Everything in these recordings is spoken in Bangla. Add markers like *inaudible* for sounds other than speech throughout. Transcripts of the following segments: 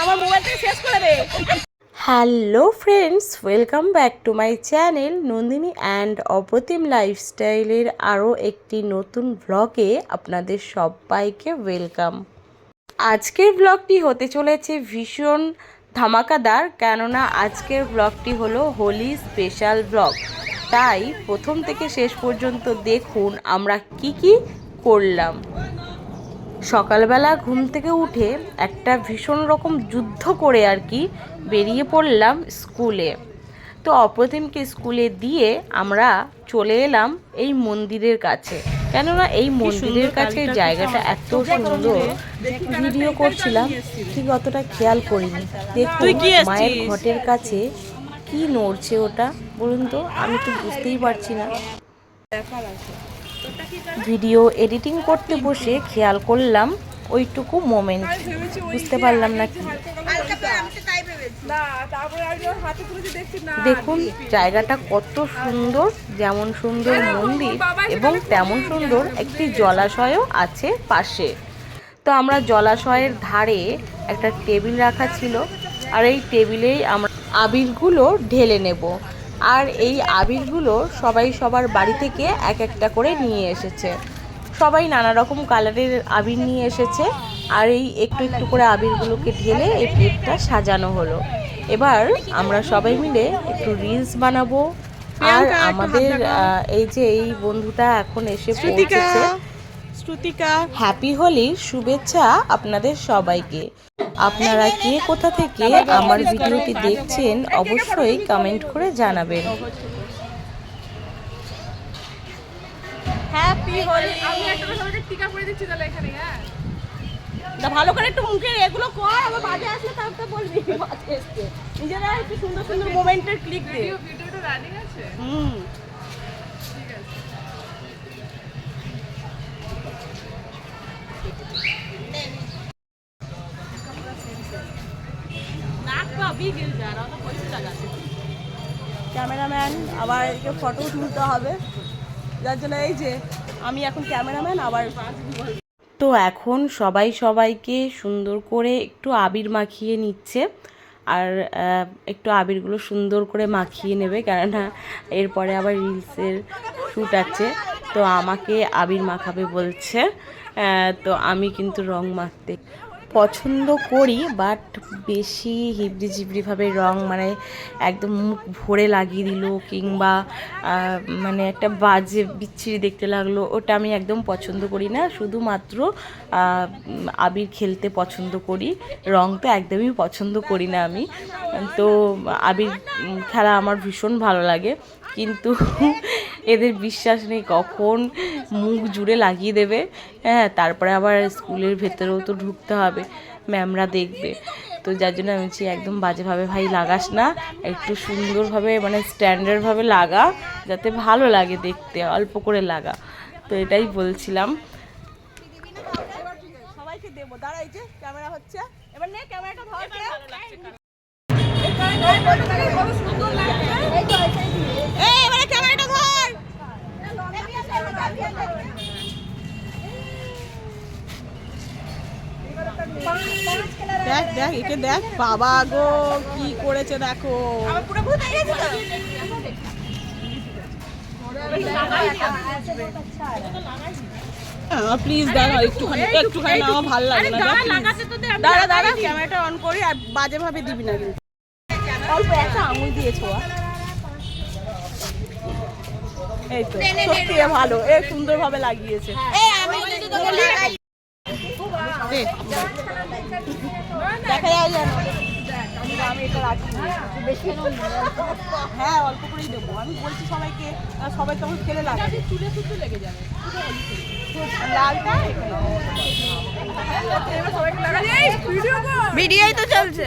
আমার মোবাইলটা শেষ করে দে। Hello friends welcome back to my channel Nandini and Apratim লাইফস্টাইলের আরও একটি নতুন ব্লগে আপনাদের সবাইকে ওয়েলকাম। আজকের ব্লগটি হতে চলেছে ভীষণ ধামাকাদার কেননা আজকের ব্লগটি হলো হোলি স্পেশাল ব্লগ তাই প্রথম থেকে শেষ পর্যন্ত দেখুন আমরা কি কি করলাম। সকালবেলা ঘুম থেকে উঠে একটা ভীষণ রকম যুদ্ধ করে আর কি বেরিয়ে পড়লাম স্কুলে। তো অপ্রতিমকে স্কুলে দিয়ে আমরা চলে এলাম এই মন্দিরের কাছে। কেননা এই মন্দিরের কাছে জায়গাটা এত সুন্দর। ভিডিও করছিলাম ঠিক অতটা খেয়াল করিনি। দেখুন? মায়ের ঘটের কাছে কি নড়ছে ওটা? বলুন তো আমি তো বুঝতেই পারছি না। ভিডিও এডিটিং করতে বসে খেয়াল করলাম ওইটুকু মোমেন্ট বুঝতে পারলাম না কি। না তারপরে আমি যখন হাতে তুলেছি দেখছি না দেখুন জায়গাটা কত সুন্দর যেমন সুন্দর মন্দির এবং তেমন সুন্দর একটি জলাশয়ও আছে পাশে। তো আমরা জলাশয়ের ধারে একটা টেবিল রাখা ছিল আর এই টেবিলেই আমরা আবিরগুলো ঢেলে নেব। আর এই আবিরগুলো সবাই সবার বাড়ি থেকে এক একটা করে নিয়ে এসেছে। সবাই নানা রকম কালারের আবির নিয়ে এসেছে। আর এই একটু একটু করে আবিরগুলোকে ঢেলে এই প্লেটটা সাজানো হলো। এবার আমরা সবাই মিলে একটু রিলস বানাবো। আর আমাদের এই যে এই বন্ধুটা এখন এসে পৌঁছেছে। শ্রুতিকা হ্যাপি হোলির শুভেচ্ছা আপনাদের সবাইকে। আপনারা কে কোথা থেকে আমার ভিডিওটি দেখছেন অবশ্যই কমেন্ট করে জানাবেন। হ্যাপি হোলি। আমি একটা সবাইকে টিকা পরে দিচ্ছি তাহলে এখানে হ্যাঁ তা ভালো করে একটু মুখের এগুলো কর আবার বাজে আসলে তারপরে বলবি। বাজে এসছে নিজেরা একটু সুন্দর সুন্দর মোমেন্টের ক্লিক দে। ভিডিও ভিডিওটা রানিং আছে? হুম ঠিক আছে নাক পাবি গেল যারা তো পয়সা লাগাতে ক্যামেরাম্যান আবার একে ফটো তুলতে হবে। যার জন্য এই যে আমি এখন ক্যামেরাম্যান আবার তো এখন সবাই সবাইকে সুন্দর করে একটু আবির মাখিয়ে নিচ্ছে। আর একটু আবিরগুলো সুন্দর করে মাখিয়ে নেবে কেননা এরপরে আবার রিলসের শ্যুট আছে। তো আমাকে আবির মাখাবে বলছে। তো আমি কিন্তু রং মাখতে পছন্দ করি বাট বেশি হিবড়ি জিবড়িভাবে রং মানে একদম মুখ ভরে লাগিয়ে দিল কিংবা মানে একটা বাজে বিচ্ছিরি দেখতে লাগল, ওটা আমি একদম পছন্দ করি না। শুধুমাত্র আবির খেলতে পছন্দ করি, রং তো একদমই পছন্দ করি না আমি। তো আবির খেলা আমার ভীষণ ভালো লাগে। কিন্তু এদের বিশ্বাস নেই কখন মুখ জুড়ে লাগিয়ে দেবে হ্যাঁ তারপরে আবার স্কুলের ভেতরেও তো ঢুকতে হবে ম্যামরা দেখবে তো যার জন্য আমি বলছি একদম বাজেভাবে ভাই লাগাস না একটু সুন্দরভাবে মানে স্ট্যান্ডার্ডভাবে লাগা যাতে ভালো লাগে দেখতে অল্প করে লাগা তো এটাই বলছিলাম সবাইকে দেবো দাঁড়াই যে ক্যামেরা হচ্ছে এবার নে ক্যামেরাটা ধর কে? এই এবারে দেখ দেখ, একে দেখ। বাবা গো, কি করেছে দেখো। প্লিজ দাঁড়া, একটুখানি একটুখানি না আমার ভালো লাগে না। দাঁড়া দাঁড়া ক্যামেরাটা অন করি, আর বাজে ভাবে দিবি না কিন্তু। অল্প একটা আঙুল দিয়ে ছোঁয়া এই তো সত্যি ভালো এ সুন্দর ভাবে লাগিয়েছে। দেখা যায় যেন। আমি এটা রাখি। হ্যাঁ অল্প করেই দেবো। আমি বলছি সবাইকে সবাই তখন খেলে লাগবে চুলে চুলে লেগে যাবে লালটা ভিডিওই তো চলছে।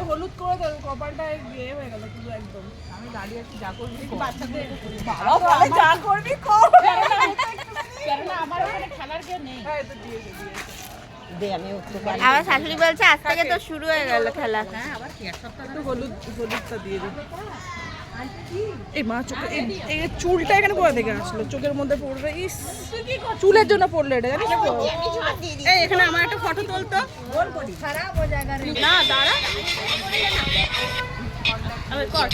হলুদ করে কপালটা ইয়ে হয়ে গেল পুরো একদম। আমি দাঁড়িয়ে আছি যা করবি কর। বাবা বলে যা করবি কর হ্যাঁ, আমার শাশুড়ি বলছে আজ থেকে তো শুরু হয়ে গেল খেলা। হ্যাঁ একটু হলুদ হলুদটা দিয়ে দিই এই মা চোখে এই চুলটা এখানে কোথা থেকে আসলো চোখের মধ্যে পড়বে ইস চুলের জন্য পড়ল এটা জানিস তো? এই এখানে আমার একটা ফটো তুলতো। না দাঁড়া। কর।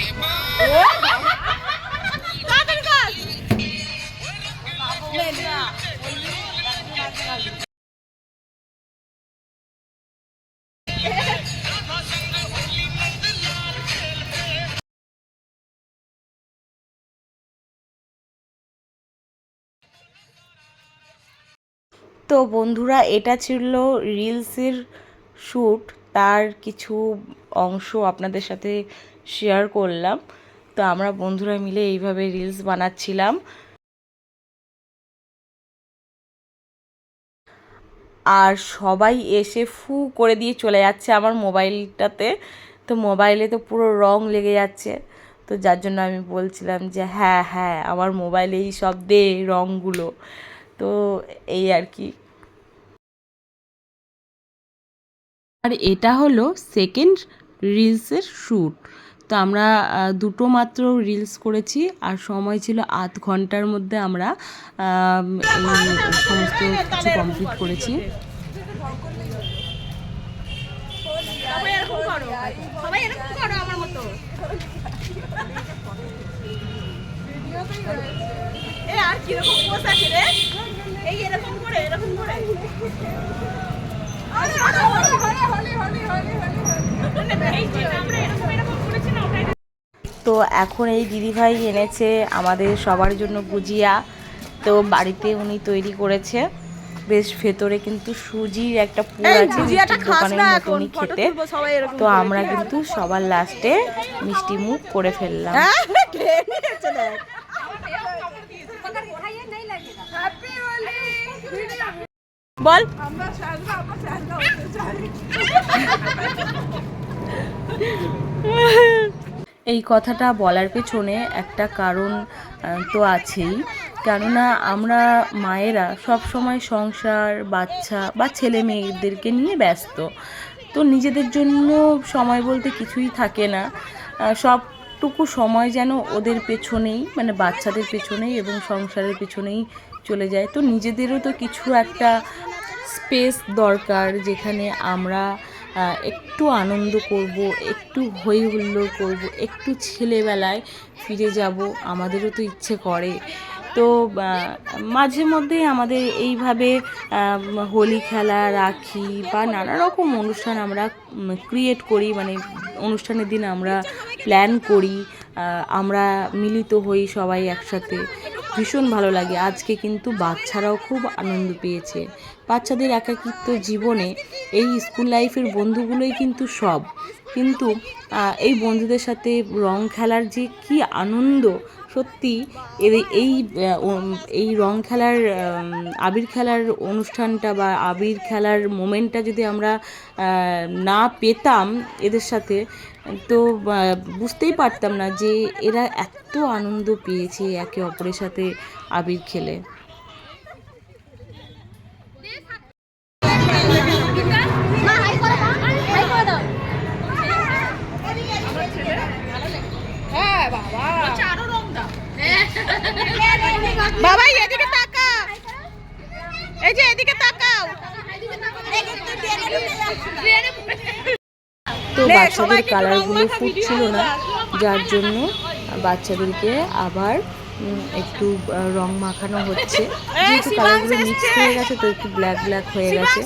তো বন্ধুরা, এটা ছিল রিলসের শ্যুট তার কিছু অংশ আপনাদের সাথে শেয়ার করলাম। তো আমরা বন্ধুরা মিলে এইভাবে রিলস বানাচ্ছিলাম। আর সবাই এসে ফু করে দিয়ে চলে যাচ্ছে আমার মোবাইলটাতে। তো মোবাইলে তো পুরো রং লেগে যাচ্ছে। তো যার জন্য আমি বলছিলাম যে হ্যাঁ হ্যাঁ আমার মোবাইলেই সব দে রঙগুলো তো এই আর কি। আর এটা হলো সেকেন্ড রিলসের শ্যুট তো আমরা দুটো মাত্র রিলস করেছি, আর সময় ছিল আধ ঘণ্টার মধ্যে আমরা সমস্ত কিছু কমপ্লিট করেছি। আমার মতো। এ আর কীরকম পোজ আছে রে এই এরকম করে এরকম করে। এই যে আমরা এরকম এরকম করেছি না ওটাই তো এখন এই দিদিভাই এনেছে আমাদের সবার জন্য গুজিয়া। তো বাড়িতে উনি তৈরি করেছে। বেশ ভেতরে কিন্তু সুজির একটা পুর আছে দোকানের মতনই খেতে। তো আমরা কিন্তু সবার লাস্টে মিষ্টি মুখ করে ফেললাম হ্যাঁ খেয়ে নিয়েছে দেখ বল। এই কথাটা বলার পেছনে একটা কারণ তো আছেই। কেননা আমরা মায়েরা সব সময় সংসার বাচ্চা বা ছেলে মেয়েদেরকে নিয়ে ব্যস্ত। তো নিজেদের জন্য সময় বলতে কিছুই থাকে না। আহ, সবটুকু সময় যেন ওদের পেছনেই মানে বাচ্চাদের পেছনেই এবং সংসারের পেছনেই চলে যায়। তো নিজেদেরও তো কিছু একটা স্পেস দরকার যেখানে আমরা একটু আনন্দ করব, একটু হই হুল্লোড় করব, একটু ছেলেবেলায় ফিরে যাব, আমাদেরও তো ইচ্ছে করে। তো মাঝে মধ্যে আমাদের এইভাবে হোলি খেলা, রাখি বা নানা রকম অনুষ্ঠান আমরা ক্রিয়েট করি মানে অনুষ্ঠানের দিন আমরা প্ল্যান করি আমরা মিলিত হই সবাই একসাথে। ভীষণ ভালো লাগে। আজকে কিন্তু বাচ্চারাও খুব আনন্দ পেয়েছে। বাচ্চাদের একাকিত্ব জীবনে এই স্কুল লাইফের বন্ধুগুলোই কিন্তু সব। কিন্তু এই বন্ধুদের সাথে রং খেলার যে কি আনন্দ, সত্যি এই এই রং খেলার আবির খেলার অনুষ্ঠানটা বা আবির খেলার মোমেন্টটা যদি আমরা না পেতাম এদের সাথে, তো বুঝতেই পারতাম না যে এরা এত আনন্দ পেয়েছে একে অপরের সাথে আবির খেলে। বাবা। *laughs* বাবা এদিকে তাকা এই যে এদিকে তাকাও। তো বাচ্চাদের কালারগুলো ফুটছিল না যার জন্য বাচ্চাদেরকে আবার একটু রং মাখানো হচ্ছে। যেহেতু কালারগুলো মিক্স হয়ে গেছে তো একটু ব্ল্যাক ব্ল্যাক হয়ে গেছে।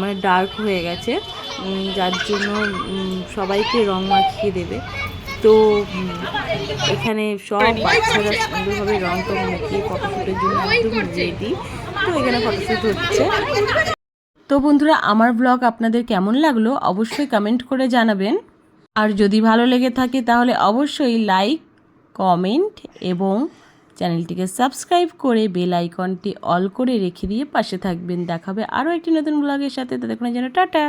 মানে ডার্ক হয়ে গেছে। যার জন্য সবাইকে রং মাখিয়ে দেবে। তো এখানে সব বাচ্চারা সুন্দরভাবে রং টং মাখিয়ে ফটোশ্যুটের জন্য একদম রেডি তো এখানে ফটোশ্যুট হচ্ছে। তো বন্ধুরা, আমার ব্লগ আপনাদের কেমন লাগল অবশ্যই কমেন্ট করে জানাবেন। আর যদি ভালো লেগে থাকে তাহলে অবশ্যই লাইক কমেন্ট এবং চ্যানেলটিকে সাবস্ক্রাইব করে বেল আইকনটি অল করে রেখে দিয়ে পাশে থাকবেন। দেখাবে আরও একটি নতুন ব্লগের সাথে। ততক্ষণের জন্য টাটা।